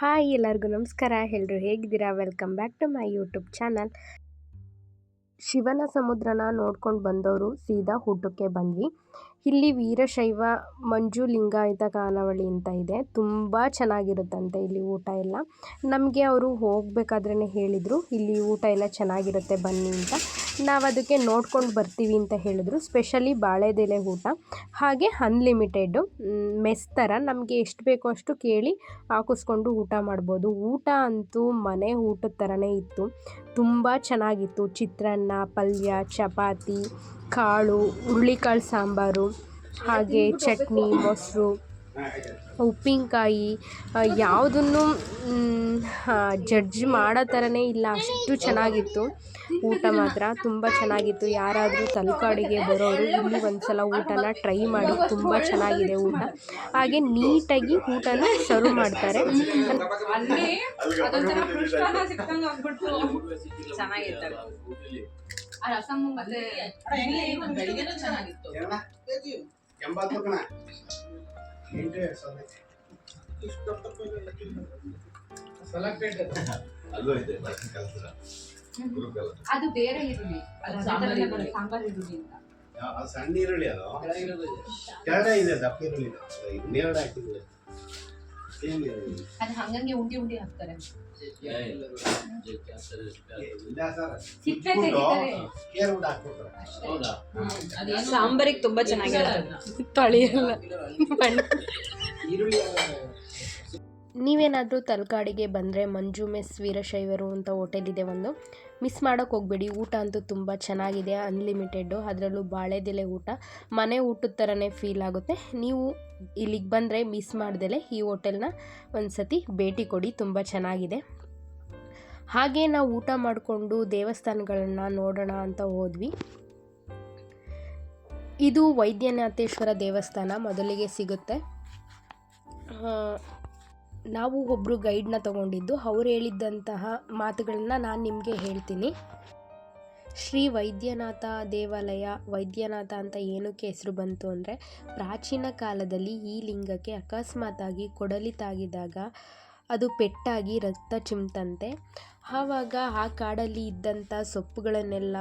Hi ಎಲ್ಲರಿಗೂ ನಮಸ್ಕಾರ. ಎಲ್ಲರೂ ಹೇಗಿದ್ದೀರಾ? Welcome back to my YouTube channel ಶಿವನ ಸಮುದ್ರನ ನೋಡ್ಕೊಂಡು ಬಂದವರು ಸೀದಾ ಊಟಕ್ಕೆ ಬಂದ್ವಿ. ಇಲ್ಲಿ ವೀರಶೈವ ಮಂಜು ಲಿಂಗಾಯತ ಖಾನಾವಳಿ ಅಂತ ಇದೆ. ತುಂಬ ಚೆನ್ನಾಗಿರುತ್ತಂತೆ ಇಲ್ಲಿ ಊಟ ಎಲ್ಲ. ನಮಗೆ ಅವರು ಹೋಗಬೇಕಾದ್ರೇ ಹೇಳಿದರು, ಇಲ್ಲಿ ಊಟ ಎಲ್ಲ ಚೆನ್ನಾಗಿರುತ್ತೆ ಬನ್ನಿ ಅಂತ. ನಾವು ಅದಕ್ಕೆ ನೋಡ್ಕೊಂಡು ಬರ್ತೀವಿ ಅಂತ ಹೇಳಿದ್ರು, ಸ್ಪೆಷಲಿ ಬಾಳೆದೆಲೆ ಊಟ. ಹಾಗೆ ಅನ್ಲಿಮಿಟೆಡು ಮೆಸ್ ಥರ ನಮಗೆ ಎಷ್ಟು ಬೇಕೋ ಅಷ್ಟು ಕೇಳಿ ಹಾಕಿಸ್ಕೊಂಡು ಊಟ ಮಾಡ್ಬೋದು. ಊಟ ಅಂತೂ ಮನೆ ಊಟದ ಥರನೇ ಇತ್ತು. ತುಂಬ ಚೆನ್ನಾಗಿತ್ತು. ಚಿತ್ರಾನ್ನ, ಪಲ್ಯ, ಚಪಾತಿ, ಕಾಳು, ಹುರುಳಿಕಾಳು ಸಾಂಬಾರು, ಹಾಗೆ ಚಟ್ನಿ, ಮೊಸರು. ಉಪ್ಪಿನಕಾಯಿ ಯಾವುದನ್ನು ಜಡ್ಜ್ ಮಾಡೋ ಥರನೇ ಇಲ್ಲ. ಅಷ್ಟು ಚೆನ್ನಾಗಿತ್ತು. ಊಟ ಮಾತ್ರ ತುಂಬ ಚೆನ್ನಾಗಿತ್ತು. ಯಾರಾದರೂ ತಲಕಾಡಿಗೆ ಬರೋರು ಇಲ್ಲಿ ಒಂದು ಸಲ ಊಟನ ಟ್ರೈ ಮಾಡಿ ತುಂಬ ಚೆನ್ನಾಗಿದೆ ಊಟ. ಹಾಗೆ ನೀಟಾಗಿ ಊಟನ ಸರ್ವ್ ಮಾಡ್ತಾರೆ. ಚೆನ್ನಾಗಿತ್ತು. ಅದು ಬೇರೆ ಸಾಂಬಾರ್ ಅಂತ. ಸಣ್ಣ ಈರುಳ್ಳಿ ಅದು. ಕೆಳಗಡೆ ಇದೆ ದಪ್ಪ ಈರುಳ್ಳಿ. ಇದು. ಹಾಕಿದ್ರೆ ಅದು ಹಂಗಂಗೆ ಉಂಡಿ ಉಂಡಿ ಹಾಕ್ತಾರೆ ಸಾಂಬಾರಿಗೆ ತುಂಬಾ ನೀವೇನಾದ್ರೂ ನೀವೇನಾದರೂ ತಲಕಾಡಿಗೆ ಬಂದರೆ ಮಂಜು, ಮೆಸ್, ವೀರಶೈವರು ಅಂತ ಹೋಟೆಲ್ ಇದೆ ಒಂದು. ಮಿಸ್ ಮಾಡೋಕೆ ಹೋಗಬೇಡಿ. ಊಟ ಅಂತೂ ತುಂಬ ಚೆನ್ನಾಗಿದೆ ಅನ್ಲಿಮಿಟೆಡ್ಡು ಅದರಲ್ಲೂ ಬಾಳೆದೆಲೆ ಊಟ. ಮನೆ ಊಟದ ಥರನೇ ಫೀಲ್ ಆಗುತ್ತೆ. ನೀವು ಇಲ್ಲಿಗೆ ಬಂದರೆ ಮಿಸ್ ಮಾಡ್ದೆಲೆ ಈ ಹೋಟೆಲ್ನ ಒಂದು ಸತಿ ಭೇಟಿ ಕೊಡಿ, ತುಂಬ ಚೆನ್ನಾಗಿದೆ. ಹಾಗೆ ನಾವು ಊಟ ಮಾಡಿಕೊಂಡು ದೇವಸ್ಥಾನಗಳನ್ನು ನೋಡೋಣ ಅಂತ ಹೋದ್ವಿ. ಇದು ವೈದ್ಯನಾಥೇಶ್ವರ ದೇವಸ್ಥಾನ, ಮೊದಲಿಗೆ ಸಿಗುತ್ತೆ. ನಾವು ಒಬ್ಬರು ಗೈಡ್ನ ತಗೊಂಡಿದ್ದು ಅವ್ರು ಹೇಳಿದ್ದಂತಹ ಮಾತುಗಳನ್ನು ನಾನು ನಿಮಗೆ ಹೇಳ್ತೀನಿ. ಶ್ರೀ ವೈದ್ಯನಾಥ ದೇವಾಲಯ, ವೈದ್ಯನಾಥ ಅಂತ ಏನಕ್ಕೆ ಹೆಸರು ಬಂತು ಅಂದರೆ ಪ್ರಾಚೀನ ಕಾಲದಲ್ಲಿ ಈ ಲಿಂಗಕ್ಕೆ ಅಕಸ್ಮಾತಾಗಿ ಕೊಡಲಿ ತಾಗಿದಾಗ ಅದು ಪೆಟ್ಟಾಗಿ ರಕ್ತ ಚಿಮ್ತಂತೆ. ಆವಾಗ ಆ ಕಾಡಲ್ಲಿ ಇದ್ದಂಥ ಸೊಪ್ಪುಗಳನ್ನೆಲ್ಲ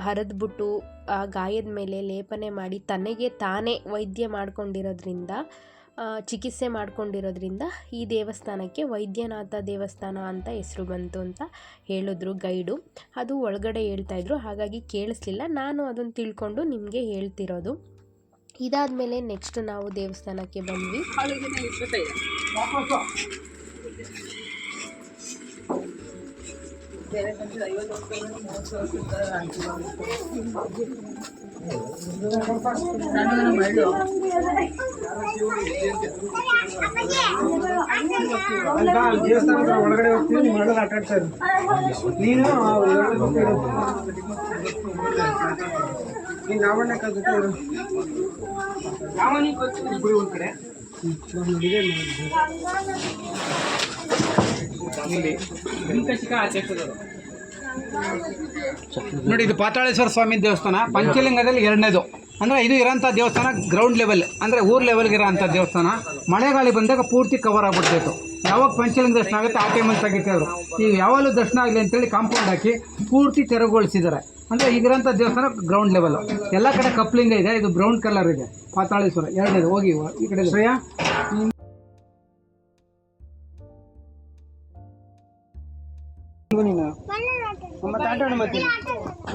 ಹರಿದ್ಬಿಟ್ಟು ಆ ಗಾಯದ ಮೇಲೆ ಲೇಪನೆ ಮಾಡಿ ತನಗೆ ತಾನೇ ವೈದ್ಯ ಮಾಡ್ಕೊಂಡಿರೋದ್ರಿಂದ ಚಿಕಿತ್ಸೆ ಮಾಡ್ಕೊಂಡಿರೋದ್ರಿಂದ ಈ ದೇವಸ್ಥಾನಕ್ಕೆ ವೈದ್ಯನಾಥ ದೇವಸ್ಥಾನ ಅಂತ ಹೆಸರು ಬಂತು ಅಂತ ಹೇಳಿದ್ರು ಗೈಡು. ಅದು ಒಳಗಡೆ ಹೇಳ್ತಾಯಿದ್ರು ಹಾಗಾಗಿ ಕೇಳಿಸ್ಲಿಲ್ಲ. ನಾನು ಅದನ್ನು ತಿಳ್ಕೊಂಡು ನಿಮಗೆ ಹೇಳ್ತಿರೋದು. ಇದಾದ ಮೇಲೆ ನೆಕ್ಸ್ಟ್ ನಾವು ದೇವಸ್ಥಾನಕ್ಕೆ ಬಂದ್ವಿ. ದೇವಸ್ಥಾನದ ಒಳಗಡೆ ಹೋಗ್ತೀವಿ ನಿಮ್ಮ ಆಟಾಡ್ತಾ ಇರು ನೀನು. ನೀನ್ ಲಾವಣ್ಯಕ್ಕ ಜೊತೆ ಇರು ಇಬ್ರು ಒಂದ್ ಕಡೆ ಇಲ್ಲಿ ವೆಂಕಟಿಕ ಇದೆ ನೋಡಿ. ಇದು ಪಾತಾಳೇಶ್ವರ ಸ್ವಾಮಿ ದೇವಸ್ಥಾನ, ಪಂಚಲಿಂಗದಲ್ಲಿ ಎರಡನೇದು. ಅಂದರೆ ಇದು ಇರೋಂಥ ದೇವಸ್ಥಾನ ಗ್ರೌಂಡ್ ಲೆವೆಲ್ ಅಂದರೆ ಊರ್ ಲೆವೆಲ್ಗೆ ಇರೋಂಥ ದೇವಸ್ಥಾನ. ಮಳೆಗಾಳಿ ಬಂದಾಗ ಪೂರ್ತಿ ಕವರ್ ಆಗ್ಬಿಡ್ತಿತ್ತು. ಯಾವಾಗ ಪಂಚಲಿಂಗ ದರ್ಶನ ಆಗುತ್ತೆ, ಆ ಟೈಮಲ್ಲಿ ತೆಗಿತಿದ್ರು ಈಗ ಯಾವಾಗಲೂ ದರ್ಶನ ಆಗಲಿ ಅಂತೇಳಿ ಕಾಂಪೌಂಡ್ ಹಾಕಿ ಪೂರ್ತಿ ತೆರವುಗೊಳಿಸಿದ್ದಾರೆ. ಅಂದರೆ ಈಗಿರೋಂಥ ದೇವಸ್ಥಾನ ಗ್ರೌಂಡ್ ಲೆವೆಲ್ ಎಲ್ಲ ಕಡೆ ಕಪ್ಲಿಂಗ ಇದೆ, ಇದು ಬ್ರೌನ್ ಕಲರ್ ಇದೆ. ಪಾತಾಳೇಶ್ವರ, ಎರಡನೇದು. ಹೋಗಿ, ಈ ಕಡೆ ಶ್ರೇಯಾ.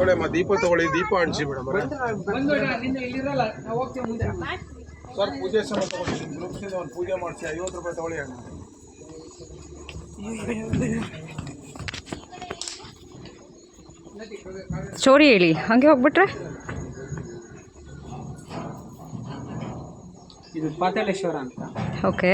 ತೊಗೊಳ್ಳಿ ದೀಪ ತಗೊಳ್ಳಿ ದೀಪ ಅಂಟಿಸಿ ಮೇಡಮ್ ಸರ್ ಪೂಜೆ ಸಮೇತ ತಗೊಳ್ಳಿ ಗ್ರೂಪ್ಸಿಂದ ಒಂದು ಪೂಜೆ ಮಾಡಿಸಿ ಐವತ್ತು ರೂಪಾಯಿ ತಗೊಳ್ಳಿ ಅಣ್ಣ. ಸ್ಟೋರಿ ಹೇಳಿ ಹಂಗೆ ಹೋಗ್ಬಿಟ್ರೆ? ಇದು ಪಾತಾಳೇಶ್ವರ ಅಂತ. ಓಕೆ.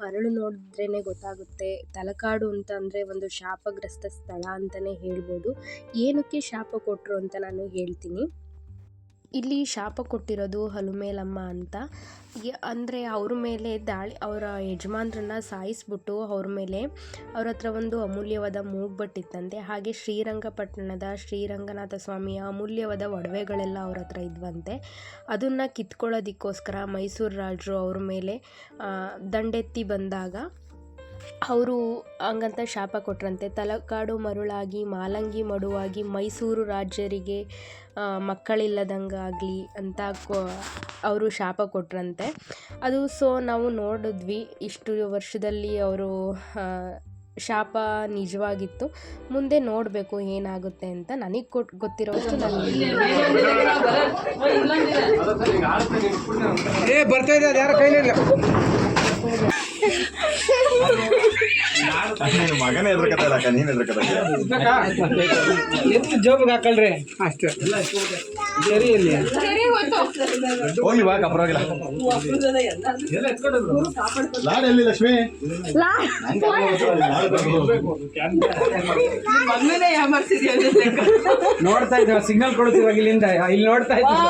ಮರಳು ನೋಡಿದ್ರೇ ಗೊತ್ತಾಗುತ್ತೆ. ತಲಕಾಡು ಅಂತ ಅಂದರೆ ಒಂದು ಶಾಪಗ್ರಸ್ತ ಸ್ಥಳ ಅಂತಲೇ ಹೇಳ್ಬೋದು. ಏನಕ್ಕೆ ಶಾಪ ಕೊಟ್ಟರು ಅಂತ ನಾನು ಹೇಳ್ತೀನಿ. ಇಲ್ಲಿ ಶಾಪ ಕೊಟ್ಟಿರೋದು ಹಲುಮೇಲಮ್ಮ ಅಂತ. ಅಂದರೆ ಅವ್ರ ಮೇಲೆ ದಾಳಿ ಅವರ ಯಜಮಾನ್ರನ್ನ ಸಾಯಿಸ್ಬಿಟ್ಟು ಅವ್ರ ಮೇಲೆ ಅವ್ರ ಹತ್ರ ಒಂದು ಅಮೂಲ್ಯವಾದ ಮೂಗ್ಬಟ್ಟಿತ್ತಂತೆ ಹಾಗೆ ಶ್ರೀರಂಗಪಟ್ಟಣದ ಶ್ರೀರಂಗನಾಥ ಸ್ವಾಮಿಯ ಅಮೂಲ್ಯವಾದ ಒಡವೆಗಳೆಲ್ಲ ಅವ್ರ ಹತ್ರ ಇದ್ವಂತೆ. ಅದನ್ನು ಕಿತ್ಕೊಳ್ಳೋದಕ್ಕೋಸ್ಕರ ಮೈಸೂರು ರಾಜರು ಅವ್ರ ಮೇಲೆ ದಂಡೆತ್ತಿ ಬಂದಾಗ ಅವರು ಹಂಗಂತ ಶಾಪ ಕೊಟ್ರಂತೆ. ತಲಕಾಡು ಮರುಳಾಗಿ ಮಾಲಂಗಿ ಮಡುವಾಗಿ ಮೈಸೂರು ರಾಜ್ಯರಿಗೆ ಆ, ಮಕ್ಕಳಿಲ್ಲದಂಗಾಗಲಿ ಅಂತ ಕೊ ಅವರು ಶಾಪ ಕೊಟ್ರಂತೆ. ಅದು ಸೊ ನಾವು ನೋಡಿದ್ವಿ ಇಷ್ಟು ವರ್ಷದಲ್ಲಿ ಅವರು ಶಾಪ ನಿಜವಾಗಿತ್ತು. ಮುಂದೆ ನೋಡಬೇಕು ಏನಾಗುತ್ತೆ ಅಂತ ನನಗೆ ಕೊಟ್ಟು ಗೊತ್ತಿರೋಷ್ಟು ನಾನು ಮಗನೇ ಅಕ್ಕ ನೀನ್ ಎದ್ರಕತ್ತ ಎಷ್ಟು ಜೋಬಿಗೆ ಹಾಕಳ್ರಿ ಅಷ್ಟೇ. ಸರಿ ಇಲ್ಲಿ ಹೋಗ್ಲಿ ಬಾ ಪರವಾಗಿಲ್ಲ. ಲಾಡ್ ಎಲ್ಲಿ ಲಕ್ಷ್ಮಿ? ನೋಡ್ತಾ ಇದ್ದೇವೆ ಸಿಗ್ನಲ್ ಕೊಡ್ತೀವಾಗ ಇಲ್ಲಿಂದ. ಇಲ್ಲಿ ನೋಡ್ತಾ ಇದ್ದೀವಿ.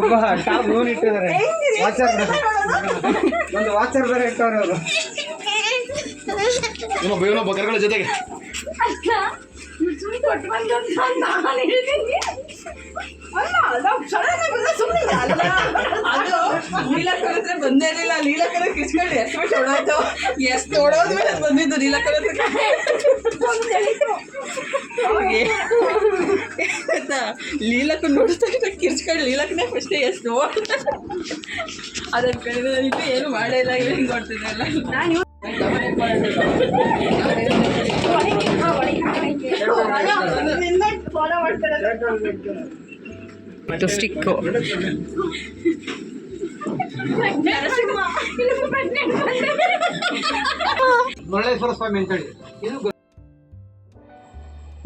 ಒಬ್ಬ ಟಾಪ್ ಲೋನ್ ಇಟ್ಟಿದ್ದಾರೆ. ವಾಚರ್ ಒಂದು ವಾಚರ್ ಬೇರೆ ಇಟ್ಟವ್ರೆ ಅವರು. ಇನ್ನೊಬ್ಬ ಇನ್ನೊಬ್ಬ ಬಕರಗಳ ಜೊತೆಗೆ. ಬಂದೇ ಇರಲಿಲ್ಲ. ಕಿಸ್ಕೊಂಡು ಎಷ್ಟು ಬಿಟ್ಟು ಎಷ್ಟು ಅದು ಬಂದಿದ್ದು ಲೀಲಕ್ಕ ನೋಡಿದ ಇದ್ದ ಕಿರ್ಚ್ಕೊಂಡು ಲೀಲಕ್ಕನೇ ಫಸ್ಟ್ ಎಷ್ಟು? ಅದನ್ನ ಕಳೆದ ಇದು ಏನು ಮಾಡೇ ಇಲ್ಲ ಇಲ್ಲ ಹಿಂಗೆ ನೋಡ್ತಿದ್ದಲ್ಲ ನಾನು ಮತ್ತು ಸ್ಟಿಕ್ಕು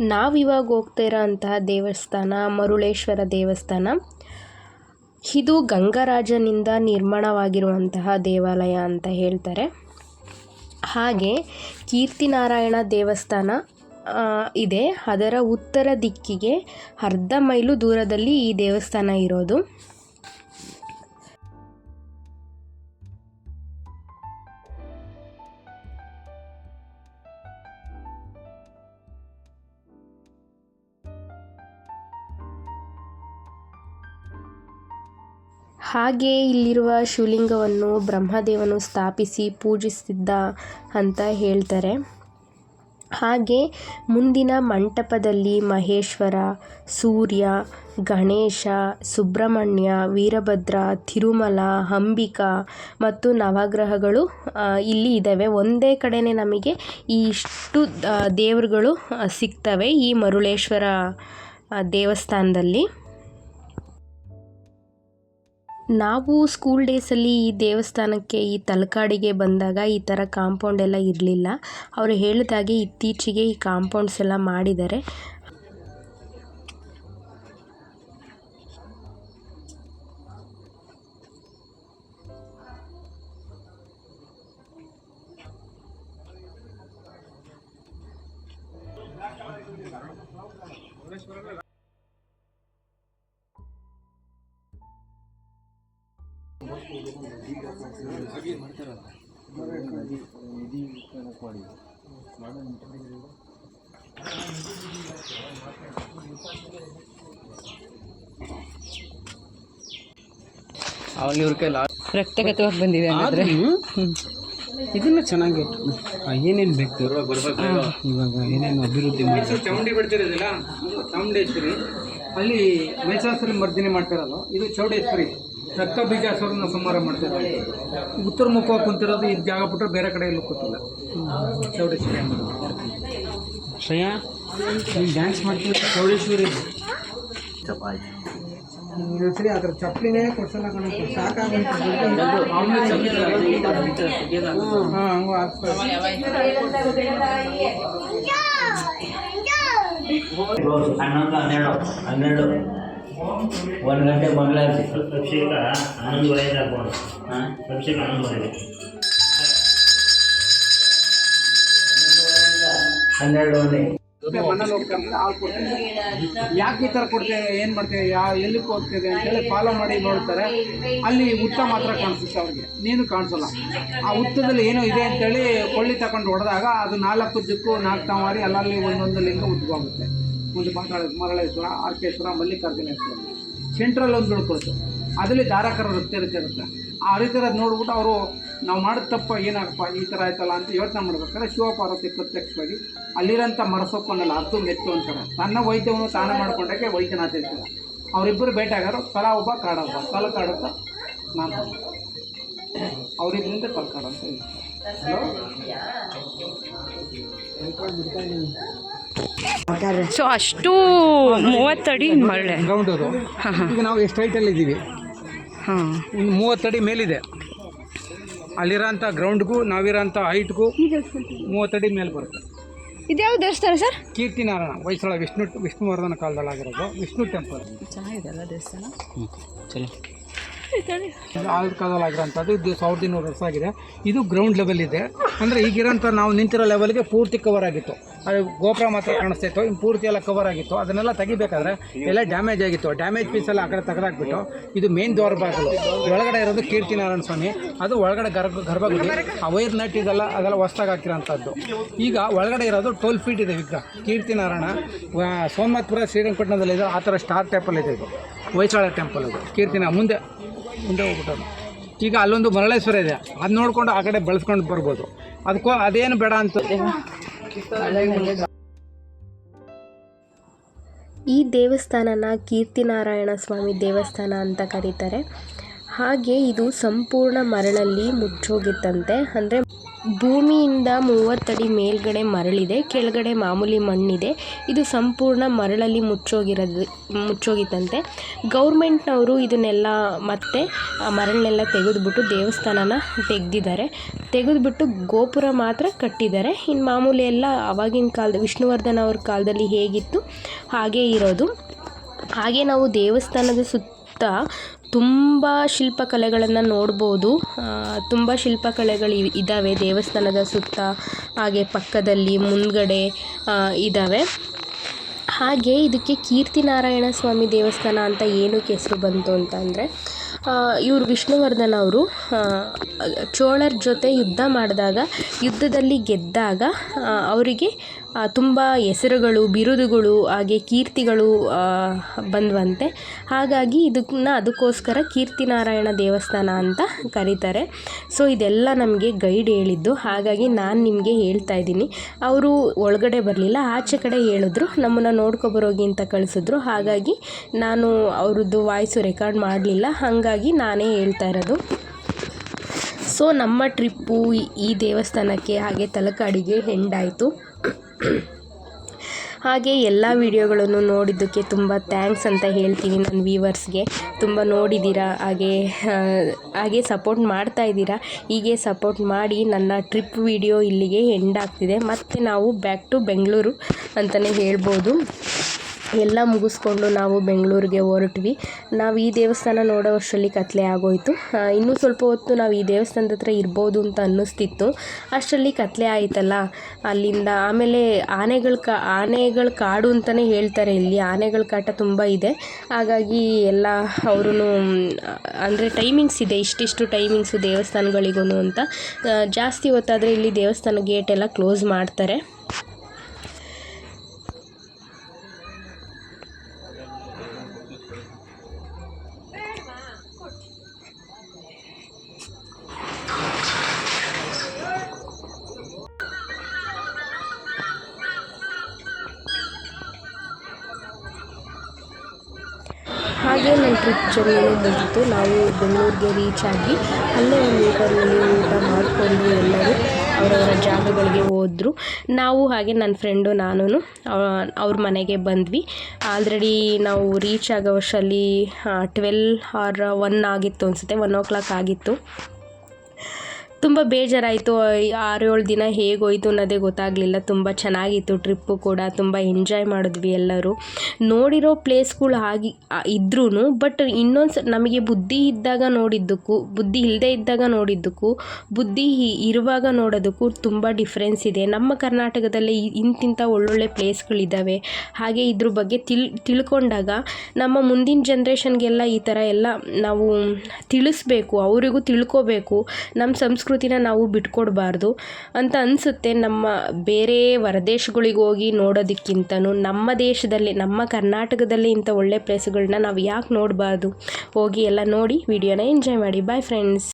ನಾವಿವಾಗ ಹೋಗ್ತಾ ಇರೋಂತಹ ದೇವಸ್ಥಾನ ಮರುಳೇಶ್ವರ ದೇವಸ್ಥಾನ. ಇದು ಗಂಗರಾಜನಿಂದ ನಿರ್ಮಾಣವಾಗಿರುವಂತಹ ದೇವಾಲಯ ಅಂತ ಹೇಳ್ತಾರೆ. ಹಾಗೆ ಕೀರ್ತಿನಾರಾಯಣ ದೇವಸ್ಥಾನ ಇದೆ. ಅದರ ಉತ್ತರ ದಿಕ್ಕಿಗೆ ಅರ್ಧ ಮೈಲು ದೂರದಲ್ಲಿ ಈ ದೇವಸ್ಥಾನ ಇರೋದು. ಹಾಗೆ ಇಲ್ಲಿರುವ ಶಿವಲಿಂಗವನ್ನು ಬ್ರಹ್ಮದೇವನು ಸ್ಥಾಪಿಸಿ ಪೂಜಿಸ್ತಿದ್ದ ಅಂತ ಹೇಳ್ತಾರೆ. ಹಾಗೆ ಮುಂದಿನ ಮಂಟಪದಲ್ಲಿ ಮಹೇಶ್ವರ, ಸೂರ್ಯ, ಗಣೇಶ, ಸುಬ್ರಹ್ಮಣ್ಯ, ವೀರಭದ್ರ, ತಿರುಮಲ, ಅಂಬಿಕಾ ಮತ್ತು ನವಗ್ರಹಗಳು ಇಲ್ಲಿ ಇದ್ದಾವೆ. ಒಂದೇ ಕಡೆನೇ ನಮಗೆ ಈ ಇಷ್ಟು ದೇವರುಗಳು ಸಿಗ್ತವೆ ಈ ಮರುಳೇಶ್ವರ ದೇವಸ್ಥಾನದಲ್ಲಿ. ನಾವು ಸ್ಕೂಲ್ ಡೇಸಲ್ಲಿ ಈ ದೇವಸ್ಥಾನಕ್ಕೆ, ಈ ತಲಕಾಡಿಗೆ ಬಂದಾಗ ಈ ಥರ ಕಾಂಪೌಂಡ್ ಎಲ್ಲ ಇರಲಿಲ್ಲ. ಅವರು ಹೇಳಿದಾಗೆ ಇತ್ತೀಚೆಗೆ ಈ ಕಾಂಪೌಂಡ್ಸ್ ಎಲ್ಲ ಮಾಡಿದ್ದಾರೆ. ಅವ್ನು ಇವ್ರ ಕೈಲಿ ರಕ್ತಗತವಾಗಿ ಬಂದಿದೆ ಹಾಗಾದ್ರೆ ಇದನ್ನ ಚೆನ್ನಾಗಿ ಏನೇನು ಬೇಕು? ಇವಾಗ ಏನೇನು ಅಭಿವೃದ್ಧಿ ಚೌಂಡಿ ಬಿಡ್ತಿರೋದಿಲ್ಲ? ಚಾಮುಂಡೇಶ್ವರಿ ಅಲ್ಲಿ ಮೈಸಾಸುರಿ ಮರ್ದಿನಿ ಮಾಡ್ತಿರಲ್ಲ ಇದು ಚೌಡೇಶ್ವರಿ. ರಕ್ತ ಬೀಜಾಸುರನ ಸಂಹಾರ ಮಾಡ್ತಿರೋದು ಉತ್ತರ ಮುಖವಾಗಿ ಕುಂತಿರೋದು ಇದು ಜಾಗ ಬಿಟ್ಟರೆ ಬೇರೆ ಕಡೆ ಎಲ್ಲೂ ಕೂತಿಲ್ಲ ಚೌಡೇಶ್ವರಿ ಶ್ರೇಯಾ ನೀವು ಡ್ಯಾನ್ಸ್ ಮಾಡ್ತೀವಿ ಚೌಡೇಶ್ವರಿ ಸರಿ ಅದ್ರ ಚಪ್ಪಲಿನೇ ಕೊಡ್ಸಲ್ಲ ಕಣಪ್ಪ ಸಾಕಾಗಂತ ಹಾಂ ಹಂಗೂ ಆಗ್ತದೆ ಹನ್ನೊಂದು ಹನ್ನೆರಡು ಹನ್ನೆರಡು ಒಂದು ಗಂಟೆ ಮಂಗಳಾರತಿ ಅಭಿಷೇಕ ಹನ್ನೊಂದುವರೆಯಿಂದ ಆಗ್ಬೋದು ಹಾಂ? ಅಭಿಷೇಕ ಹನ್ನೆರಡು ಹೋಗ್ತಾರೆ ಹಾಲು ಕೊಡ್ತೇವೆ ಯಾಕೆ ಈ ಥರ ಕೊಡ್ತೇವೆ ಏನು ಮಾಡ್ತೇವೆ ಯಾ ಎಲ್ಲಿಗೆ ಹೋಗ್ತೇವೆ ಅಂತೇಳಿ ಫಾಲೋ ಮಾಡಿ ನೋಡ್ತಾರೆ. ಅಲ್ಲಿ ಹುತ್ತ ಮಾತ್ರ ಕಾಣಿಸುತ್ತೆ ಅವ್ರಿಗೆ. ನೀನು ಕಾಣಿಸಲ್ಲ. ಆ ಹುತ್ತದಲ್ಲಿ ಏನೋ ಇದೆ ಅಂತೇಳಿ ಕೊಳ್ಳಿ ತಗೊಂಡು ಹೊಡೆದಾಗ ಅದು ನಾಲ್ಕು ದಿಕ್ಕು ನಾಲ್ಕು ತಾವಾರಿ ಅಲ್ಲಲ್ಲಿ ಒಂದೊಂದು ಲಿಂಗ ಉದ್ಭವ ಆಗುತ್ತೆ ಒಂದು ಮಂಗಳ ಮರಳೇಶ್ವರ ಆರ್ಕೇಶ್ವರ ಮಲ್ಲಿಕಾರ್ಜುನೇಶ್ವರ ಸೆಂಟ್ರಲ್ ಒಂದು ಉಳ್ಕೊಳ್ತು ಅದರಲ್ಲಿ ಧಾರಕರ ವೃತ್ತಿ ಇರುತ್ತೆ. ಆ ರೀತಿ ನೋಡ್ಬಿಟ್ಟು ಅವರು ನಾವು ಮಾಡಿದ ತಪ್ಪ ಏನಾಗಪ್ಪ ಈ ಥರ ಆಯ್ತಲ್ಲ ಅಂತ ಯೋಚನೆ ಮಾಡ್ಬೇಕಾದ್ರೆ ಶಿವಪಾರ್ವತಿ ಪ್ರತ್ಯಕ್ಷವಾಗಿ ಅಲ್ಲಿರೋಂಥ ಮರಸೊಪ್ಪನ್ನೆಲ್ಲ ಅರ್ಧ ಮೆತ್ತು ಅಂತಾರೆ. ತನ್ನ ವೈದ್ಯವನ್ನು ತಾನೇ ಮಾಡ್ಕೊಂಡಾಗೆ ವೈದ್ಯನಾಥ ಇರ್ತಾರೆ. ಅವರಿಬ್ಬರು ಭೇಟಿಯಾಗಾರು ತಲಾ ಒಬ್ಬ ಕಾಡೊಬ್ಬ ತಲ ಕಾಡುತ್ತ ನಾನು ಅವರಿಬ್ಬರಿಂದ ತಲ ಕಾಡು ಅಂತ ಹೇಳ್ತಾರೆ ಸೊ ಅಷ್ಟು ಮೂವತ್ತಡಿ ಮರಳೆ. ಗ್ರೌಂಡ್ ಅದು. ಈಗ ನಾವು ಎಷ್ಟು ಹೈಟಲ್ಲಿ ಇದ್ದೀವಿ? ಹಾಂ. ಒಂದು ಮೂವತ್ತಡಿ ಮೇಲಿದೆ. ಅಲ್ಲಿರೋಂಥ ಗ್ರೌಂಡ್ಗೂ ನಾವಿರೋಂಥ ಹೈಟ್ಗೂ ಮೂವತ್ತಡಿ ಮೇಲೆ ಬರುತ್ತೆ. ಇದ್ಯಾವ ದೇವಸ್ಥಾನ ಸರ್? ಕೀರ್ತಿನಾರಾಯಣ ಹೊಯ್ಸಳ ವಿಷ್ಣು ವಿಷ್ಣುವರ್ಧನ ಕಾಲದಲ್ಲಾಗಿರೋದು ವಿಷ್ಣು ಟೆಂಪಲ್ ಚೆನ್ನಾಗಿದೆಲ್ಲ ದೇವಸ್ಥಾನ? ಇದು ಆದ ಕಾಲದಲ್ಲಾಗಿರೋಂಥದ್ದು ಇದು ಸಾವಿರದ ಇನ್ನೂರು ವರ್ಷ ಆಗಿದೆ. ಇದು ಗ್ರೌಂಡ್ ಲೆವೆಲ್ ಇದೆ. ಅಂದರೆ ಈಗಿರೋಂಥ ನಾವು ನಿಂತಿರೋ ಲೆವೆಲ್ಗೆ ಪೂರ್ತಿ ಕವರ್ ಆಗಿತ್ತು. ಅದು ಗೋಪುರ ಮಾತ್ರ ಕಾಣಿಸ್ತಾ ಇತ್ತು ಇನ್ನು ಪೂರ್ತಿ ಎಲ್ಲ ಕವರ್ ಆಗಿತ್ತು. ಅದನ್ನೆಲ್ಲ ತೆಗಿಬೇಕಾದ್ರೆ ಎಲ್ಲ ಡ್ಯಾಮೇಜ್ ಆಗಿತ್ತು. ಡ್ಯಾಮೇಜ್ ಪೀಸ್ ಎಲ್ಲ ಆ ಕಡೆ ತೆಗೆದಾಕ್ಬಿಟ್ಟು ಇದು ಮೇನ್ ದ್ವಾರ ಬಾಗಿಲು ಒಳಗಡೆ ಇರೋದು ಕೀರ್ತಿನಾರಾಯಣ ಸ್ವಾಮಿ. ಅದು ಒಳಗಡೆ ಗರ್ಭ, ಗರ್ಭಗುಡಿ. ಆ ವೈರ್ ನಟ್ ಇದೆಲ್ಲ ಅದೆಲ್ಲ ಹೊಸ್ದಾಗಿ ಹಾಕಿರೋಂಥದ್ದು. ಈಗ ಒಳಗಡೆ ಇರೋದು ಟೋಲ್ ಫೀಟ್ ಇದೆ ವಿಗ್ರಹ ಕೀರ್ತಿನಾರಾಯಣ ನಾರಾಯಣ ಸೋಮನಾಥಪುರ ಶ್ರೀರಂಗಪಟ್ಟಣದಲ್ಲಿ ಇದೆ. ಆ ಥರ ಸ್ಟಾರ್ ಟೆಂಪಲ್ ಇದೆ ಇದು. ಹೊಯ್ಸಳ ಟೆಂಪಲ್ ಇದು ಕೀರ್ತಿನ ಮುಂದೆ ಮುಂದೆ ಹೋಗ್ಬಿಟ್ಟು ಈಗ ಅಲ್ಲೊಂದು ಮರಳೇಶ್ವರ ಇದೆ. ಅದು ನೋಡಿಕೊಂಡು ಆ ಕಡೆ ಬೆಳೆಸ್ಕೊಂಡು ಬರ್ಬೋದು. ಅದಕ್ಕೋ ಅದೇನು ಬೇಡ ಅಂತ. ಈ ದೇವಸ್ಥಾನನ ಕೀರ್ತಿನಾರಾಯಣ ಸ್ವಾಮಿ ದೇವಸ್ಥಾನ ಅಂತ ಕರೀತಾರೆ. ಹಾಗೆ ಇದು ಸಂಪೂರ್ಣ ಮರಳಲ್ಲಿ ಮುಚ್ಚೋಗಿತ್ತಂತೆ. ಅಂದರೆ ಭೂಮಿಯಿಂದ ಮೂವತ್ತಡಿ ಮೇಲ್ಗಡೆ ಮರಳಿದೆ, ಕೆಳಗಡೆ ಮಾಮೂಲಿ ಮಣ್ಣಿದೆ. ಇದು ಸಂಪೂರ್ಣ ಮರಳಲ್ಲಿ ಮುಚ್ಚೋಗಿರೋದು ಮುಚ್ಚೋಗಿತ್ತಂತೆ ಗೌರ್ಮೆಂಟ್ನವರು ಇದನ್ನೆಲ್ಲ ಮತ್ತೆ ಮರಳನ್ನೆಲ್ಲ ತೆಗೆದುಬಿಟ್ಟು ದೇವಸ್ಥಾನನ ತೆಗೆದಿದ್ದಾರೆ. ತೆಗೆದುಬಿಟ್ಟು ಗೋಪುರ ಮಾತ್ರ ಕಟ್ಟಿದ್ದಾರೆ. ಇನ್ನು ಮಾಮೂಲಿ ಎಲ್ಲ ಆವಾಗಿನ ಕಾಲದ, ವಿಷ್ಣುವರ್ಧನ ಅವ್ರ ಕಾಲದಲ್ಲಿ ಹೇಗಿತ್ತು, ಹಾಗೇ ಇರೋದು. ಹಾಗೆ ನಾವು ದೇವಸ್ಥಾನದ ಸುತ್ತ ತುಂಬ ಶಿಲ್ಪಕಲೆಗಳನ್ನು ನೋಡ್ಬೋದು. ತುಂಬ ಶಿಲ್ಪಕಲೆಗಳು ಇದ್ದಾವೆ ದೇವಸ್ಥಾನದ ಸುತ್ತ, ಹಾಗೆ ಪಕ್ಕದಲ್ಲಿ ಮುಂದ್ಗಡೆ ಇದ್ದಾವೆ ಹಾಗೆ ಇದಕ್ಕೆ ಕೀರ್ತಿನಾರಾಯಣ ಸ್ವಾಮಿ ದೇವಸ್ಥಾನ ಅಂತ ಏನಕ್ಕೆ ಹೆಸರು ಬಂತು ಅಂತ ಅಂದರೆ ಇವರು ವಿಷ್ಣುವರ್ಧನ್ ಅವರು ಚೋಳರ ಜೊತೆ ಯುದ್ಧ ಮಾಡಿದಾಗ, ಯುದ್ಧದಲ್ಲಿ ಗೆದ್ದಾಗ ಅವರಿಗೆ ತುಂಬ ಹೆಸರುಗಳು, ಬಿರುದುಗಳು, ಹಾಗೆ ಕೀರ್ತಿಗಳು ಬಂದವಂತೆ. ಹಾಗಾಗಿ ಇದನ್ನ ಅದಕ್ಕೋಸ್ಕರ ಕೀರ್ತಿನಾರಾಯಣ ದೇವಸ್ಥಾನ ಅಂತ ಕರೀತಾರೆ. ಸೊ ಇದೆಲ್ಲ ನಮಗೆ ಗೈಡ್ ಹೇಳಿದ್ದು. ಹಾಗಾಗಿ ನಾನು ನಿಮಗೆ ಹೇಳ್ತಾ ಇದ್ದೀನಿ. ಅವರು ಒಳಗಡೆ ಬರಲಿಲ್ಲ, ಆಚೆ ಕಡೆ ಹೇಳಿದ್ರು, ನಮ್ಮನ್ನು ನೋಡ್ಕೊಬರೋಗಿ ಅಂತ ಕಳಿಸಿದ್ರು. ಹಾಗಾಗಿ ನಾನು ಅವ್ರದ್ದು ವಾಯ್ಸು ರೆಕಾರ್ಡ್ ಮಾಡಲಿಲ್ಲ. ಹಾಗಾಗಿ ನಾನೇ ಹೇಳ್ತಾ ಇರೋದು. ಸೊ ನಮ್ಮ ಟ್ರಿಪ್ಪು ಈ ದೇವಸ್ಥಾನಕ್ಕೆ ಹಾಗೆ ತಲಕಾಡಿಗೆ ಹೆಂಡಾಯಿತು ಹಾಗೆ ಎಲ್ಲ ವಿಡಿಯೋಗಳನ್ನು ನೋಡಿದ್ದಕ್ಕೆ ತುಂಬ ಥ್ಯಾಂಕ್ಸ್ ಅಂತ ಹೇಳ್ತೀನಿ ನನ್ನ ವೀವರ್ಸ್ಗೆ ತುಂಬ ನೋಡಿದ್ದೀರಾ, ಹಾಗೆ ಹಾಗೆ ಸಪೋರ್ಟ್ ಮಾಡ್ತಾ ಇದ್ದೀರಾ, ಹೀಗೆ ಸಪೋರ್ಟ್ ಮಾಡಿ ನನ್ನ ಟ್ರಿಪ್ ವಿಡಿಯೋ ಇಲ್ಲಿಗೆ ಎಂಡ್ ಆಗ್ತಿದೆ. ಮತ್ತು ನಾವು ಬ್ಯಾಕ್ ಟು ಬೆಂಗಳೂರು ಅಂತಲೇ ಹೇಳ್ಬೋದು. ಎಲ್ಲ ಮುಗಿಸ್ಕೊಂಡು ನಾವು ಬೆಂಗಳೂರಿಗೆ ಹೊರಟ್ವಿ. ನಾವು ಈ ದೇವಸ್ಥಾನ ನೋಡೋ ಅಷ್ಟರಲ್ಲಿ ಕತ್ಲೆ ಆಗೋಯಿತು. ಇನ್ನೂ ಸ್ವಲ್ಪ ಹೊತ್ತು ನಾವು ಈ ದೇವಸ್ಥಾನದ ಹತ್ರ ಇರ್ಬೋದು ಅಂತ ಅನ್ನಿಸ್ತಿತ್ತು. ಅಷ್ಟರಲ್ಲಿ ಕತ್ಲೆ ಆಯಿತಲ್ಲ? ಅಲ್ಲಿಂದ ಆಮೇಲೆ ಆನೆಗಳ ಕಾ, ಆನೆಗಳ ಕಾಡು ಅಂತಲೇ ಹೇಳ್ತಾರೆ ಇಲ್ಲಿ. ಆನೆಗಳ ಕಾಟ ತುಂಬ ಇದೆ. ಹಾಗಾಗಿ ಎಲ್ಲ ಅವರು ಅಂದರೆ ಟೈಮಿಂಗ್ಸ್ ಇದೆ, ಇಷ್ಟಿಷ್ಟು ಟೈಮಿಂಗ್ಸು ದೇವಸ್ಥಾನಗಳಿಗೂ ಅಂತ. ಜಾಸ್ತಿ ಹೊತ್ತಾದರೆ ಇಲ್ಲಿ ದೇವಸ್ಥಾನ ಗೇಟ್ ಎಲ್ಲ ಕ್ಲೋಸ್ ಮಾಡ್ತಾರೆ. ಬೆಂಗಳೂರಿಗೆ ರೀಚ್ ಆಗಿ ಅಲ್ಲೇ ಒಂದು ಊಟದಲ್ಲಿ ಊಟ ಮಾಡಿಕೊಂಡು ಎಲ್ಲರೂ ಅವರವರ ಜಾಗಗಳಿಗೆ ಹೋದರು. ನಾವು ಹಾಗೆ ನನ್ನ ಫ್ರೆಂಡು ನಾನು ಅವ್ರ ಮನೆಗೆ ಬಂದ್ವಿ. ಆಲ್ರೆಡಿ ನಾವು ರೀಚ್ ಆಗೋವಷ್ಟರಲ್ಲಿ ಟ್ವೆಲ್ ಆರ್ ಒನ್ ಆಗಿತ್ತು ಅನಿಸುತ್ತೆ ಒನ್ ಓ ಕ್ಲಾಕ್ ಆಗಿತ್ತು. ತುಂಬ ಬೇಜಾರಾಯಿತು. ಆರು ಏಳು ದಿನ ಹೇಗೋಯ್ತು ಅನ್ನೋದೇ ಗೊತ್ತಾಗಲಿಲ್ಲ. ತುಂಬ ಚೆನ್ನಾಗಿತ್ತು ಟ್ರಿಪ್ಪು ಕೂಡ. ತುಂಬ ಎಂಜಾಯ್ ಮಾಡಿದ್ವಿ ಎಲ್ಲರೂ. ನೋಡಿರೋ ಪ್ಲೇಸ್ಗಳು ಆಗಿ ಇದ್ರೂ ಬಟ್ ಇನ್ನೊಂದು ನಮಗೆ ಬುದ್ಧಿ ಇದ್ದಾಗ ನೋಡಿದ್ದಕ್ಕೂ, ಬುದ್ಧಿ ಇಲ್ಲದೆ ಇದ್ದಾಗ ನೋಡಿದ್ದಕ್ಕೂ, ಬುದ್ಧಿ ಇರುವಾಗ ನೋಡೋದಕ್ಕೂ ತುಂಬ ಡಿಫ್ರೆನ್ಸ್ ಇದೆ. ನಮ್ಮ ಕರ್ನಾಟಕದಲ್ಲಿ ಇಂತಿಂಥ ಒಳ್ಳೊಳ್ಳೆ ಪ್ಲೇಸ್ಗಳಿದ್ದಾವೆ ಹಾಗೆ ಇದ್ರ ಬಗ್ಗೆ ತಿಳ್, ತಿಳ್ಕೊಂಡಾಗ ನಮ್ಮ ಮುಂದಿನ ಜನ್ರೇಷನ್ಗೆಲ್ಲ ಈ ಥರ ಎಲ್ಲ ನಾವು ತಿಳಿಸ್ಬೇಕು, ಅವರಿಗೂ ತಿಳ್ಕೋಬೇಕು. ನಮ್ಮ ಸಂಸ್ಕೃತಿನ ನಾವು ಬಿಟ್ಕೊಡ್ಬಾರ್ದು ಅಂತ ಅನಿಸುತ್ತೆ. ನಮ್ಮ ಬೇರೆ ಹೊರದೇಶಗಳಿಗೆ ಹೋಗಿ ನೋಡೋದಕ್ಕಿಂತನೂ, ನಮ್ಮ ದೇಶದಲ್ಲಿ, ನಮ್ಮ ಕರ್ನಾಟಕದಲ್ಲಿ ಇಂಥ ಒಳ್ಳೆ ಪ್ಲೇಸ್ಗಳನ್ನ ನಾವು ಯಾಕೆ ನೋಡಬಾರ್ದು? ಹೋಗಿ ಎಲ್ಲ ನೋಡಿ, ವಿಡಿಯೋನ ಎಂಜಾಯ್ ಮಾಡಿ. Bye friends